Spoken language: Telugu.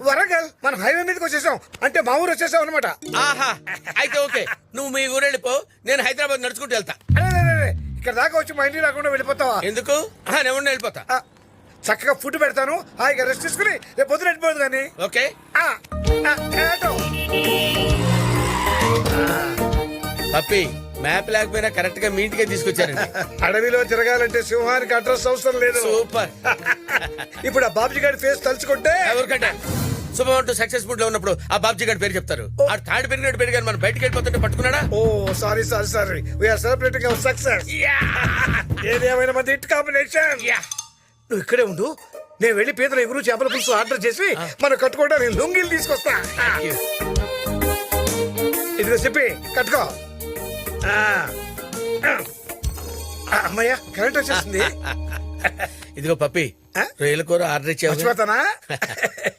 వరంగల్ మనం హైవే మీదకి వచ్చేసాం. అంటే మా ఊరు వచ్చేసాం అనమాట ఆహా అయితే ఓకే. నువ్వు మీ ఊరు వెళ్ళిపో నేను హైదరాబాద్ నడుచుకుంటూ వెళ్తా. ఇక్కడ దాకా వచ్చి మా ఇంటికి రాకుండా వెళ్ళిపోతావా? ఎందుకు? ఆహా, నేను ఉండి వెళ్ళిపోతా. ఆ, చక్కగా ఫుడ్ పెడతాను. హాయిగా రెస్ట్ తీసుకుని రేపు పొద్దున వెళ్ళిపోదు కానీ. ఓకే. ఆ, ఆ, ఏటో. పప్పి మ్యాప్ లేకపోయినా కరెక్ట్గా మీ ఇంటికే తీసుకొచ్చారండి. అడవిలో తిరగాలంటే సింహానికి అడ్రస్ అవసరం లేదు. సూపర్. ఇప్పుడు ఆ బాబుజీ గారి ఫేస్ తలుచుకుంటే ఎవరికంటే? శుభం అంటూ సక్సెస్ఫుల్లో ఉన్నప్పుడు ఆ బాబ్జీ గారి పేరు చెప్తారు. ఆ తాడు పెరిగినట్టు పెరిగారు మనం బయటికి వెళ్ళిపోతుంటే పట్టుకున్నాడా? ఓ sorry sorry sorry we're celebrating our success ఏదేమైనా మంది హిట్ కాంబినేషన్. నువ్వు ఇక్కడే ఉండు నేను వెళ్ళి పీతల ఎగురు చేపల పులుసు ఆర్డర్ చేసి మనం కట్టుకోవడానికి లొంగిలు తీసుకొస్తా. ఇదిగో చెప్పి కట్టుకో. అమ్మయ్య కరెంట్ వచ్చేసింది. ఇదిగో పప్పి? రొయ్యల కూర ఆర్డర్ మర్చిపోతానా?